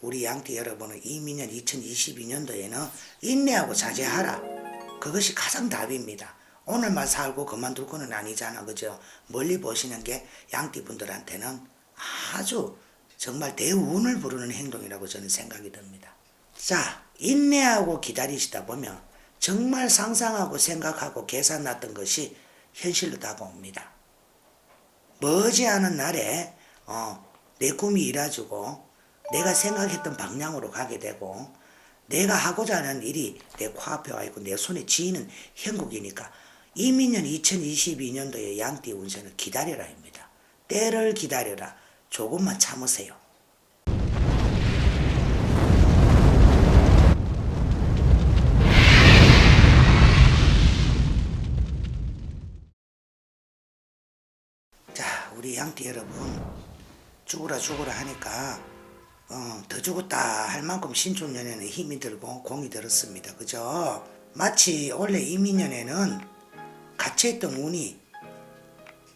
우리 양띠 여러분은 이민년 2022년도에는 인내하고 자제하라. 그것이 가장 답입니다. 오늘만 살고 그만둘 거는 아니잖아. 그죠? 멀리 보시는 게 양띠 분들한테는 아주 정말 대운을 부르는 행동이라고 저는 생각이 듭니다. 자, 인내하고 기다리시다 보면 정말 상상하고 생각하고 계산 났던 것이 현실로 다가옵니다. 머지않은 날에 어, 내 꿈이 이루어지고 내가 생각했던 방향으로 가게 되고 내가 하고자 하는 일이 내 코앞에 와 있고 내 손에 쥐는 형국이니까 이민년 2022년도의 양띠 운세는 기다려라입니다. 때를 기다려라. 조금만 참으세요. 자, 우리 양띠 여러분, 죽으라 죽으라 하니까 어, 더 죽었다 할 만큼 신축년에는 힘이 들고 공이 들었습니다. 그죠? 마치 원래 이민년에는 갇혀있던 운이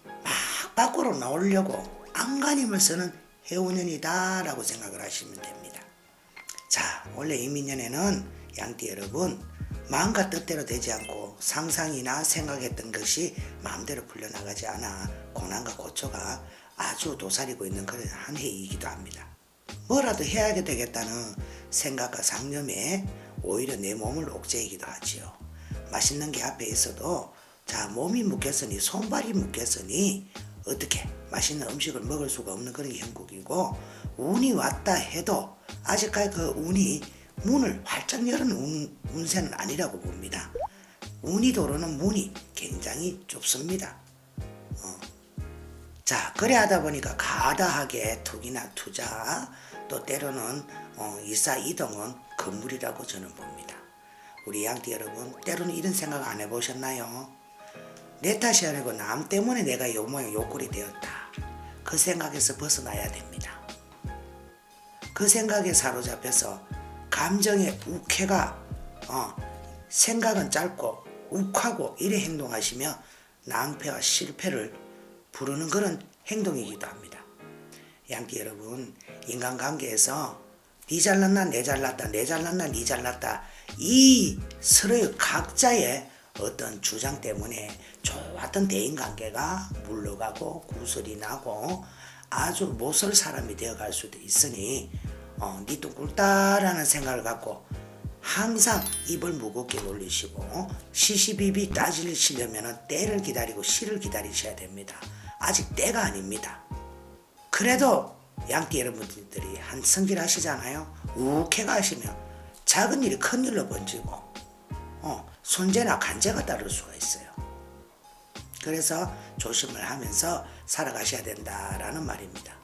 막 밖으로 나오려고 안간힘을 쓰는 해운년이다 라고 생각을 하시면 됩니다. 자, 원래 이민년에는 양띠 여러분 마음과 뜻대로 되지 않고 상상이나 생각했던 것이 마음대로 풀려나가지 않아 고난과 고초가 아주 도사리고 있는 그런 한 해이기도 합니다. 뭐라도 해야 되겠다는 생각과 상념에 오히려 내 몸을 옥죄이기도 하지요. 맛있는 게 앞에 있어도 자 몸이 묶였으니 손발이 묶였으니 어떻게 맛있는 음식을 먹을 수가 없는 그런 형국이고 운이 왔다 해도 아직까지 그 운이 문을 활짝 여는 운, 운세는 아니라고 봅니다. 운이 도르는 문이 굉장히 좁습니다. 어. 자, 그래 하다 보니까 가다하게 투기나 투자 또 때로는 어, 이사 이동은 건물이라고 저는 봅니다. 우리 양띠 여러분 때로는 이런 생각 안 해보셨나요? 내 탓이 아니고 남 때문에 내가 요 모양 요 꼴이 되었다. 그 생각에서 벗어나야 됩니다. 그 생각에 사로잡혀서 감정의 욱해가 어, 생각은 짧고 욱하고 이래 행동하시며 낭패와 실패를 부르는 그런 행동이기도 합니다. 양띠 여러분 인간관계에서 니 잘났나 내 잘났다 내 잘났나 니 잘났다 이 서로의 각자의 어떤 주장 때문에 좋았던 대인관계가 물러가고 구설이 나고 아주 못 설 사람이 되어갈 수도 있으니 어, 니 똥꿀다라는 생각을 갖고 항상 입을 무겁게 놀리시고 시시비비 따지시려면 때를 기다리고 시를 기다리셔야 됩니다. 아직 때가 아닙니다. 그래도 양띠 여러분들이 한 성질 하시잖아요. 욱해가 하시면 작은 일이 큰 일로 번지고 어, 손재나 간재가 따를 수가 있어요. 그래서 조심을 하면서 살아가셔야 된다라는 말입니다.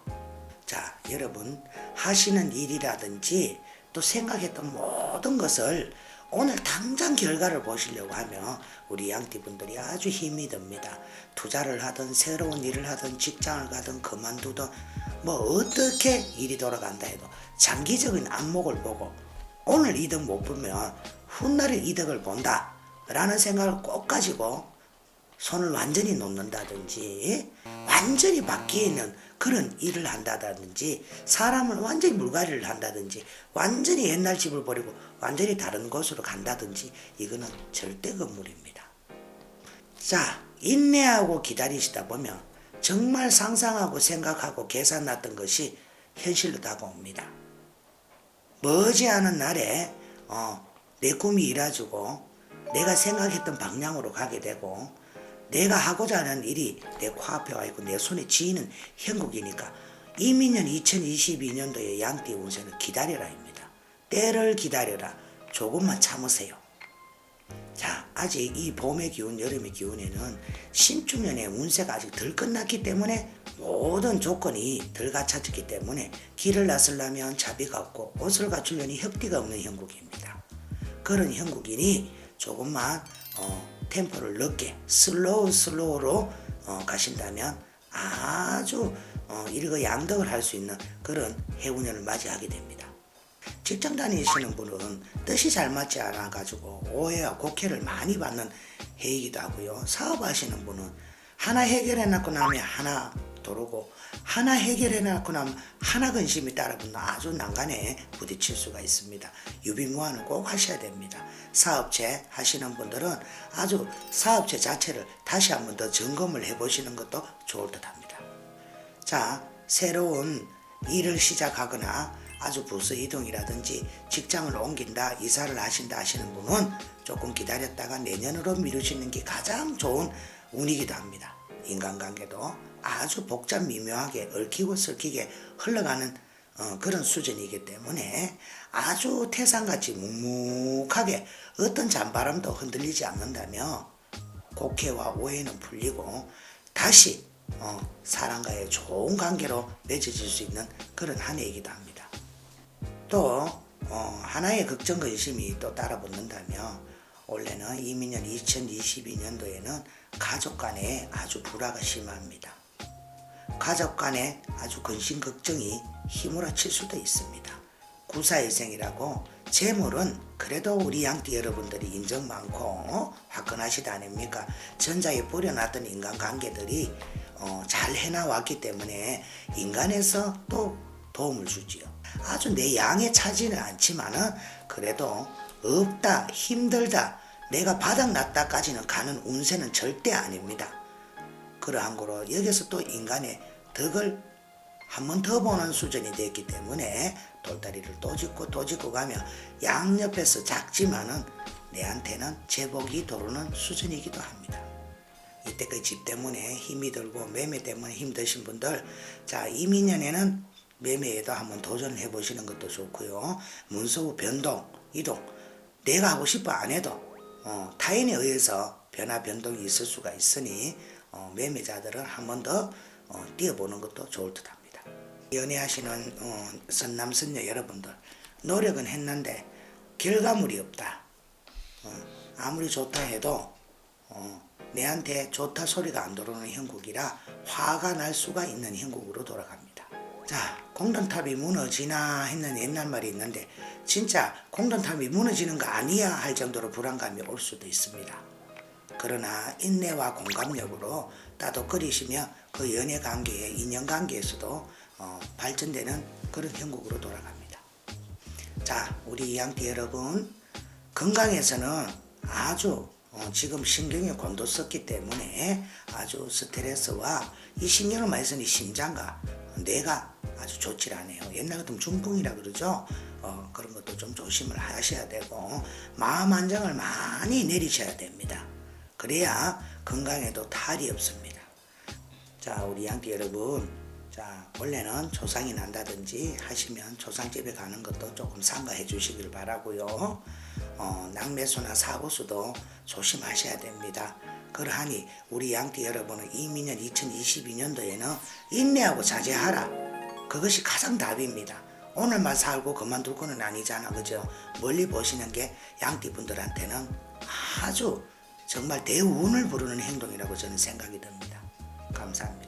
자, 여러분 하시는 일이라든지 또 생각했던 모든 것을 오늘 당장 결과를 보시려고 하면 우리 양띠분들이 아주 힘이 듭니다. 투자를 하든 새로운 일을 하든 직장을 가든 그만두든 뭐 어떻게 일이 돌아간다 해도 장기적인 안목을 보고 오늘 이득 못 보면 훗날의 이득을 본다 라는 생각을 꼭 가지고 손을 완전히 놓는다든지 완전히 바뀌어 있는 그런 일을 한다든지 사람을 완전히 물갈이를 한다든지 완전히 옛날 집을 버리고 완전히 다른 곳으로 간다든지 이거는 절대 건물입니다. 자 인내하고 기다리시다 보면 정말 상상하고 생각하고 계산났던 것이 현실로 다가옵니다. 머지않은 날에 어, 내 꿈이 이루어지고 내가 생각했던 방향으로 가게 되고 내가 하고자 하는 일이 내 코앞에 와 있고 내 손에 쥐는 형국이니까 이민년 2022년도의 양띠 운세는 기다려라입니다. 때를 기다려라. 조금만 참으세요. 자, 아직 이 봄의 기운, 여름의 기운에는 신축년의 운세가 아직 덜 끝났기 때문에 모든 조건이 덜 갖춰졌기 때문에 길을 나서려면 자비가 없고 옷을 갖추려니 혁띠가 없는 형국입니다. 그런 형국이니 조금만 어, 템포를 늦게 슬로우 슬로우로 어, 가신다면 아주 어, 일거양득을 할 수 있는 그런 해운년을 맞이하게 됩니다. 직장 다니시는 분은 뜻이 잘 맞지 않아 가지고 오해와 곡해를 많이 받는 해이기도 하고요. 사업하시는 분은 하나 해결해 놨고 나면 하나 도르고 하나 해결해 놓고 나면 하나 근심이 따라붙는 아주 난간에 부딪힐 수가 있습니다. 유비무환은 꼭 하셔야 됩니다. 사업체 하시는 분들은 아주 사업체 자체를 다시 한번 더 점검을 해보시는 것도 좋을 듯 합니다. 자, 새로운 일을 시작하거나 아주 부서 이동이라든지 직장을 옮긴다, 이사를 하신다 하시는 분은 조금 기다렸다가 내년으로 미루시는 게 가장 좋은 운이기도 합니다. 인간관계도 아주 복잡 미묘하게 얽히고 설키게 흘러가는 어, 그런 수준이기 때문에 아주 태산같이 묵묵하게 어떤 잔바람도 흔들리지 않는다며 곡해와 오해는 풀리고 다시 어, 사람과의 좋은 관계로 맺어질 수 있는 그런 한 해이기도 합니다. 또 어, 하나의 걱정 근심이 또 따라붙는다며 올해는 이민년 2022년도에는 가족 간에 아주 불화가 심합니다. 가족 간에 아주 근심 걱정이 휘몰아칠 수도 있습니다. 구사일생이라고 재물은 그래도 우리 양띠 여러분들이 인정 많고 어? 화끈하시다 아닙니까? 전자에 뿌려놨던 인간관계들이 어, 잘 해나왔기 때문에 인간에서 또 도움을 주지요. 아주 내 양에 차지는 않지만은 그래도 없다 힘들다 내가 바닥났다까지는 가는 운세는 절대 아닙니다. 그러한 거로 여기서 또 인간의 덕을 한 번 더 보는 수준이 됐기 때문에 돌다리를 또 짚고 또 짚고 가면 양옆에서 작지만은 내한테는 제복이 도르는 수준이기도 합니다. 이때 그집 때문에 힘이 들고 매매 때문에 힘드신 분들 자 이민년에는 매매에도 한번 도전해 보시는 것도 좋고요. 문서 변동, 이동 내가 하고 싶어 안 해도 어, 타인에 의해서 변화 변동이 있을 수가 있으니 어, 매매자들은 한 번 더 어, 뛰어보는 것도 좋을 듯 합니다. 연애하시는 어, 선남 선녀 여러분들 노력은 했는데 결과물이 없다. 어, 아무리 좋다 해도 어, 내한테 좋다 소리가 안 들어오는 형국이라 화가 날 수가 있는 형국으로 돌아갑니다. 자, 공든탑이 무너지나 했는 옛날 말이 있는데 진짜 공든탑이 무너지는 거 아니야 할 정도로 불안감이 올 수도 있습니다. 그러나 인내와 공감력으로 따독거리시며 그 연애 관계에 인연 관계에서도 어, 발전되는 그런 형국으로 돌아갑니다. 자, 우리 양띠 여러분 건강에서는 아주 어, 지금 신경이 곤두섰기 때문에 아주 스트레스와 이 신경을 많이 쓰니 심장과 뇌가 아주 좋질 않아요. 옛날 같으면 중풍이라 그러죠. 어, 그런 것도 좀 조심을 하셔야 되고 마음 안정을 많이 내리셔야 됩니다. 그래야 건강에도 탈이 없습니다. 자, 우리 양띠 여러분, 자, 원래는 조상이 난다든지 하시면 조상집에 가는 것도 조금 삼가해 주시길 바라고요. 어, 낙매수나 사고수도 조심하셔야 됩니다. 그러하니 우리 양띠 여러분은 이민년 2022년도에는 인내하고 자제하라. 그것이 가장 답입니다. 오늘만 살고 그만둘 거는 아니잖아, 그죠? 멀리 보시는 게 양띠 분들한테는 아주 정말 대운을 부르는 행동이라고 저는 생각이 듭니다. 감사합니다.